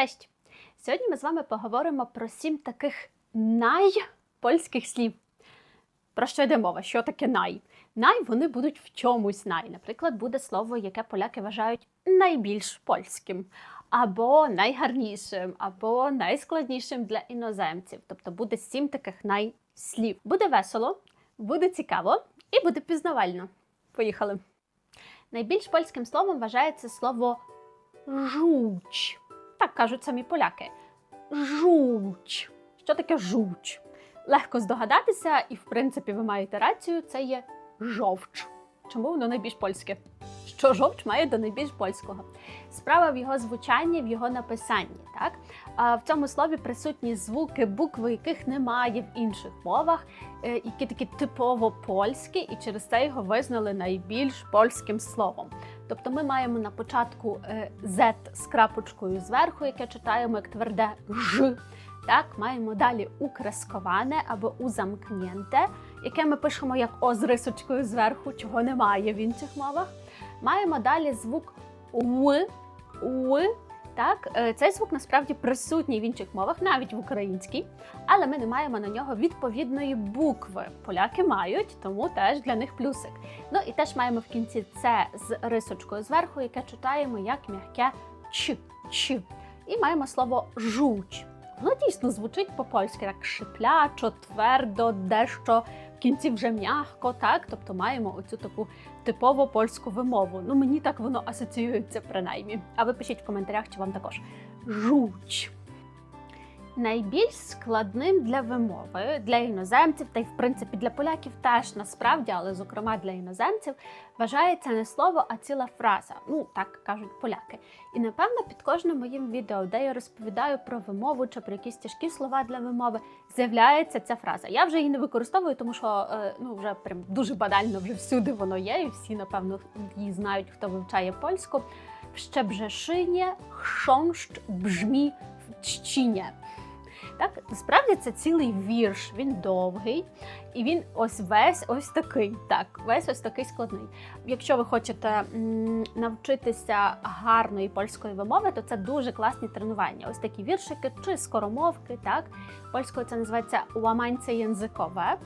Cześć! Сьогодні ми з вами поговоримо про сім таких найпольських слів. Про що йде мова? Що таке най? Най вони будуть в чомусь най. Наприклад, буде слово, яке поляки вважають найбільш польським, або найгарнішим, або найскладнішим для іноземців. Тобто буде сім таких найслів. Буде весело, буде цікаво і буде пізнавально. Поїхали. Найбільш польським словом вважається слово жуч. Так кажуть самі поляки. Жуч. Що таке жуч? Легко здогадатися, і в принципі ви маєте рацію, це є жовч. Чому воно найбільш польське? Що жовч має до найбільш польського? Справа в його звучанні, в його написанні. Так? А в цьому слові присутні звуки, букви, яких немає в інших мовах, е, які такі типово польські, і через це його визнали найбільш польським словом. Тобто ми маємо на початку е, Z з крапочкою зверху, яке читаємо як тверде Ж. Так, маємо далі укресковане або узамкнєнте, яке ми пишемо як О з рисочкою зверху, чого немає в інших мовах. Маємо далі звук У, У. Так, е, цей звук насправді присутній в інших мовах, навіть в українській, але ми не маємо на нього відповідної букви. Поляки мають, тому теж для них плюсик. Ну і теж маємо в кінці це з рисочкою зверху, яке читаємо як м'яке ч, ч. І маємо слово жуч. Воно дійсно звучить по-польськи, так шиплячо, твердо, дещо кінці вже м'яко, так? Тобто маємо оцю таку типово польську вимову. Ну мені так воно асоціюється принаймні. А ви пишіть в коментарях, чи вам також жуч. Найбільш складним для вимови для іноземців, та й в принципі для поляків теж насправді, але зокрема для іноземців, вважається не слово, а ціла фраза. Ну так кажуть поляки. І напевно під кожним моїм відео, де я розповідаю про вимову чи про якісь тяжкі слова для вимови, з'являється ця фраза. Я вже її не використовую, тому що е, ну вже прям дуже банально вже всюди воно є, і всі напевно її знають, хто вивчає польську. В Щебжешині хшонщ бжмі в ччиnie. Так, насправді це цілий вірш, він довгий, і він ось весь ось такий. Так, весь ось такий складний. Якщо ви хочете навчитися гарної польської вимови, то це дуже класні тренування. Ось такі віршики чи скоромовки. Так, польською це називається ламанця язикове.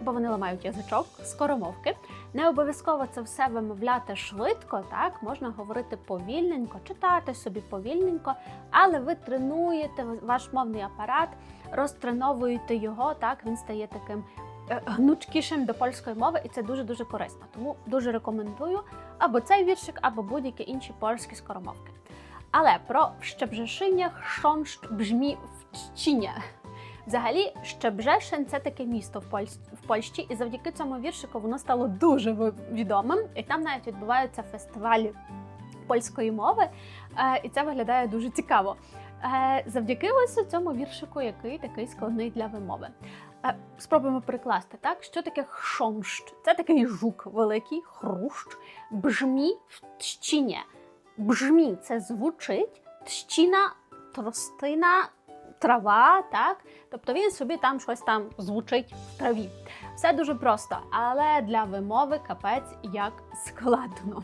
Бо вони ламають язичок, скоромовки. Не обов'язково це все вимовляти швидко, так можна говорити повільненько, читати собі повільненько, але ви тренуєте ваш мовний апарат, розтреновуєте його, так він стає таким е, гнучкішим до польської мови, і це дуже дуже корисно. Тому дуже рекомендую або цей віршик, або будь-які інші польські скоромовки. Але про щебжешиня хшонщ бжмі в ччиnie. Взагалі, Щебжешин це таке місто в Польщі, в Польщі, і завдяки цьому віршику воно стало дуже відомим. І там навіть відбуваються фестивалі польської мови, е, і це виглядає дуже цікаво. Е, Завдяки ось цьому віршику, який такий складний для вимови. Е, Спробуємо прикласти, так? Що таке хшомщ? Це такий жук великий, хрущ, бжмі в тщині. Бжмі це звучить, тщина, тростина, трава, так? Тобто він собі там щось там звучить в траві. Все дуже просто, але для вимови капець як складно.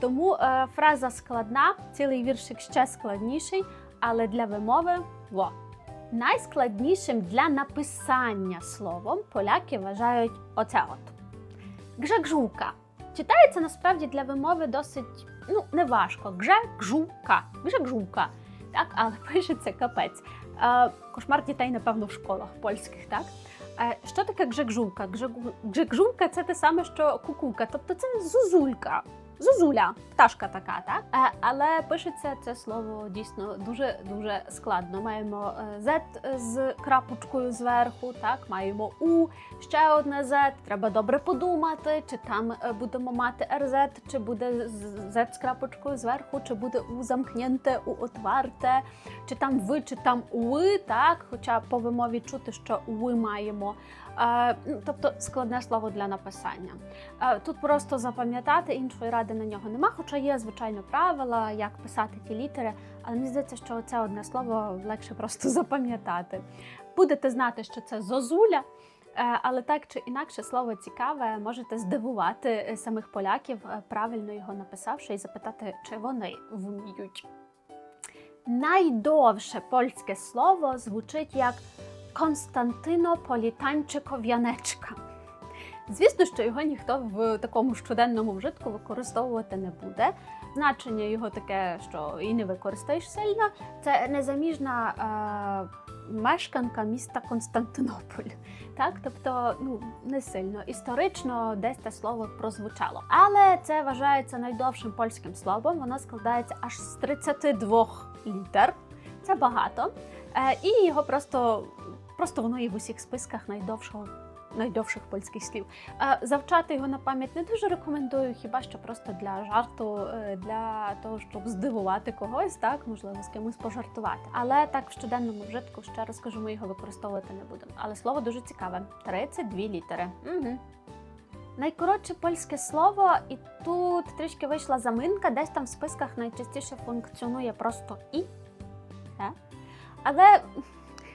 Тому е, фраза складна, цілий віршик ще складніший, але для вимови во. Найскладнішим для написання словом поляки вважають оце от. Гжегжука. Читається насправді для вимови досить ну, неважко. Гжегжука. Гжегжука. Так, але пишеться капець. Е, Кошмар дітей, напевно, в школах польських, так? Е, Що таке гжегжулка? Гжегу- Гжегжулка це те саме, що кукулка, тобто це зузулька. Зозуля, пташка така, так? Е, але пишеться це слово дійсно дуже дуже складно. Маємо е, Z з крапочкою зверху, так, маємо У, ще одне Z. Треба добре подумати, чи там е, будемо мати RZ, чи буде Z з крапочкою зверху, чи буде У замкнєнте, У отварте, чи там ви, чи там уи, так, хоча по вимові чути, що уи маємо. Ну, тобто складне слово для написання. Тут просто запам'ятати іншої ради на нього нема, хоча є звичайно правила, як писати ті літери, але мені здається, що це одне слово легше просто запам'ятати. Будете знати, що це зозуля. е, Але так чи інакше слово цікаве, можете здивувати е, самих поляків, е, правильно його написавши, і запитати, чи вони вміють. Найдовше польське слово звучить як Константинополітанчиков'янечка. Звісно, що його ніхто в такому щоденному вжитку використовувати не буде. Значення його таке, що і не використаєш сильно. Це незаміжна е, мешканка міста Константинополь. Так, тобто, ну не сильно історично десь це слово прозвучало. Але це вважається найдовшим польським словом. Воно складається аж з 32 літер. Це багато. Е, і його просто, просто воно є в усіх списках найдовшого. Найдовших польських слів. Завчати його на пам'ять не дуже рекомендую, хіба що просто для жарту, е, для того, щоб здивувати когось, так можливо з кимось пожартувати. Але так в щоденному вжитку ще раз кажу, ми його використовувати не будемо. Але слово дуже цікаве: 32 літери. Угу. Найкоротше польське слово, і тут трішки вийшла заминка, десь там в списках найчастіше функціонує просто і. Е? Але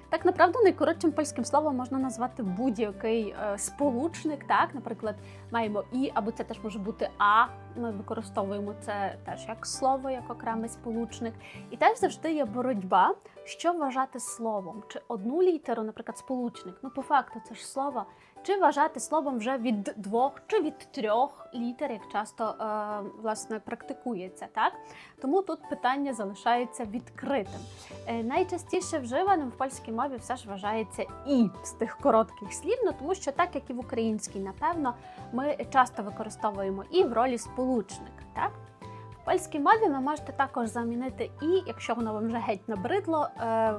так направду найкоротшим польським словом можна назвати будь-який е, сполучник. Так, наприклад, маємо і, або це теж може бути а. Ми використовуємо це теж як слово, як окремий сполучник. І теж завжди є боротьба, що вважати словом, чи одну літеру, наприклад, сполучник. Ну, по факту, це ж слово. Чи вважати словом вже від двох чи від трьох літер, як часто е, власне практикується, так? Тому тут питання залишається відкритим. Е, найчастіше вживаним в польській мові все ж вважається і з тих коротких слів, ну тому що так як і в українській, напевно, ми часто використовуємо і в ролі сполучника. Так? В польській мові ви можете також замінити і, якщо воно вам вже геть набридло, е,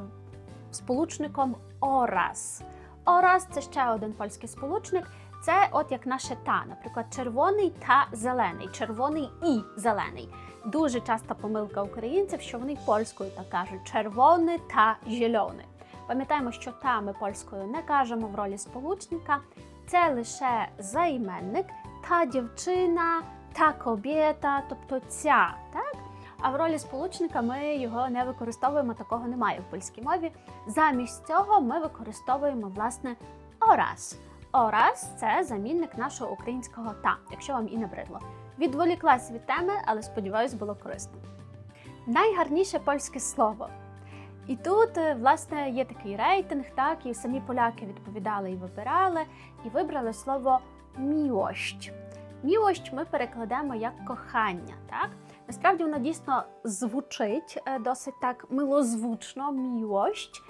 сполучником ораз. Ораз це ще один польський сполучник. Це от як наше та, наприклад, червоний та зелений, червоний і зелений. Дуже часта помилка українців, що вони польською так кажуть червоне та зелене. Пам'ятаємо, що та ми польською не кажемо в ролі сполучника. Це лише займенник, та дівчина, та кобєта, тобто ця. так? А в ролі сполучника ми його не використовуємо, такого немає в польській мові. Замість цього ми використовуємо власне ораз. Ораз це замінник нашого українського та, якщо вам і не бридло. Відволіклась від теми, але сподіваюсь, було корисно. Найгарніше польське слово. І тут, е, власне, є такий рейтинг, так, і самі поляки відповідали і вибирали, і вибрали слово мілощ. Мілощ ми перекладемо як кохання, так? Насправді воно дійсно звучить е, досить так милозвучно, мілощ.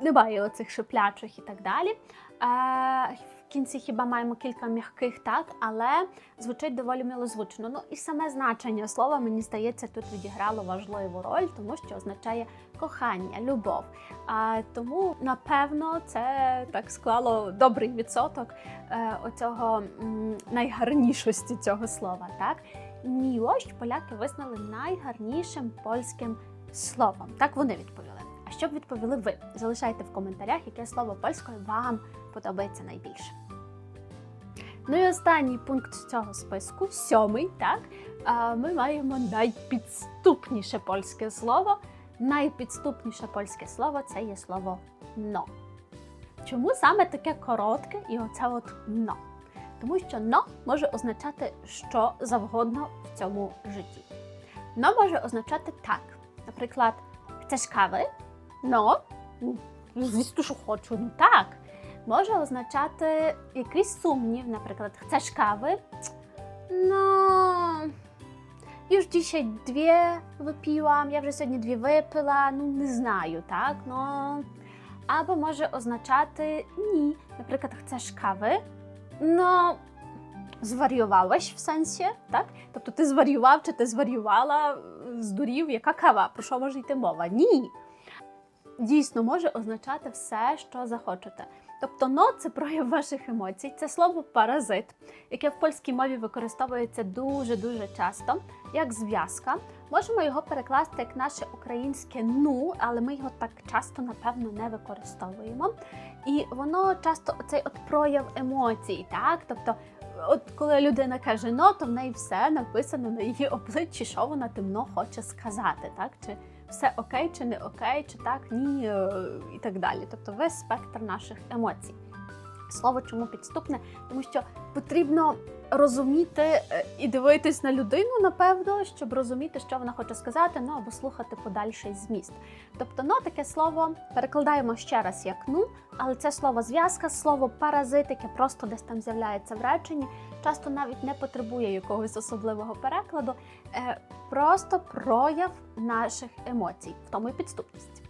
Немає оцих шиплячих і так далі. Е, в кінці хіба маємо кілька м'яких так, але звучить доволі милозвучно. Ну і саме значення слова, мені здається, тут відіграло важливу роль, тому що означає кохання, любов. А тому, напевно, це так склало добрий відсоток е, оцього найгарнішості цього слова. Так, мілощ поляки визнали найгарнішим польським словом. Так вони відповіли. А що б відповіли ви? Залишайте в коментарях, яке слово польською вам подобається найбільше. Ну і останній пункт цього списку, сьомий, так, ми маємо найпідступніше польське слово. Найпідступніше польське слово це є слово но. Чому саме таке коротке і оце от но? Тому що но може означати що завгодно в цьому житті. Но може означати так. Наприклад, chcesz кави? No, звісно, що хочу. Ну так. Може означати якийсь сумнів, наприклад, chcesz кави? No, już dzisiaj dwie wypiłam, ja вже сьогодні дві випила, ну не знаю, так? No. Або може означати ні. Наприклад, chcesz кави? No, зварювалась в сенсі, так? Тобто ти зварював чи ти зварювала, здурів, яка кава? Про що може йти мова? Ні дійсно може означати все, що захочете. Тобто но це прояв ваших емоцій. Це слово паразит, яке в польській мові використовується дуже-дуже часто, як зв'язка. Можемо його перекласти як наше українське ну, але ми його так часто, напевно, не використовуємо. І воно часто цей от прояв емоцій, так? Тобто, от коли людина каже но, то в неї все написано на її обличчі, що вона темно хоче сказати, так? Чи все окей, чи не окей, чи так, ні е, і так далі. Тобто весь спектр наших емоцій. Слово чому підступне? Тому що потрібно розуміти е, і дивитись на людину, напевно, щоб розуміти, що вона хоче сказати, ну або слухати подальший зміст. Тобто, ну таке слово перекладаємо ще раз як ну, але це слово зв'язка, слово паразит, яке просто десь там з'являється в реченні, часто навіть не потребує якогось особливого перекладу, е, просто прояв наших емоцій, в тому і підступність.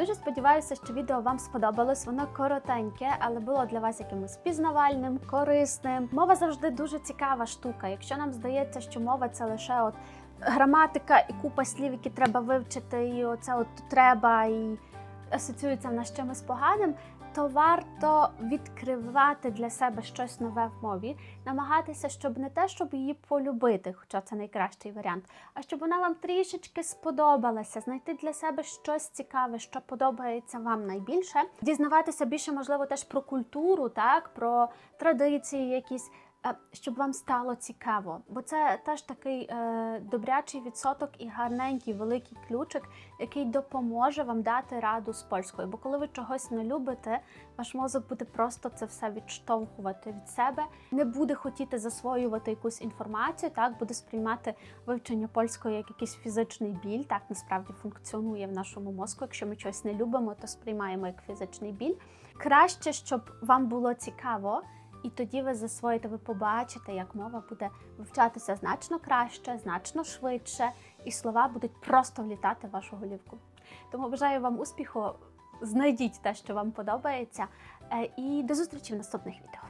Дуже сподіваюся, що відео вам сподобалось. Воно коротеньке, але було для вас якимось пізнавальним, корисним. Мова завжди дуже цікава штука. Якщо нам здається, що мова це лише от граматика і купа слів, які треба вивчити, і оце от треба і асоціюється в нас чимось поганим, то варто відкривати для себе щось нове в мові, намагатися, щоб не те, щоб її полюбити, хоча це найкращий варіант, а щоб вона вам трішечки сподобалася, знайти для себе щось цікаве, що подобається вам найбільше, дізнаватися більше, можливо, теж про культуру, так, про традиції якісь. Щоб вам стало цікаво, бо це теж такий е, добрячий відсоток і гарненький великий ключик, який допоможе вам дати раду з польською. Бо коли ви чогось не любите, ваш мозок буде просто це все відштовхувати від себе, не буде хотіти засвоювати якусь інформацію, так буде сприймати вивчення польської як якийсь фізичний біль. Так насправді функціонує в нашому мозку. Якщо ми щось не любимо, то сприймаємо як фізичний біль. Краще, щоб вам було цікаво. І тоді ви засвоїте, ви побачите, як мова буде вивчатися значно краще, значно швидше, і слова будуть просто влітати в вашу голівку. Тому бажаю вам успіху, знайдіть те, що вам подобається, е, і до зустрічі в наступних відео.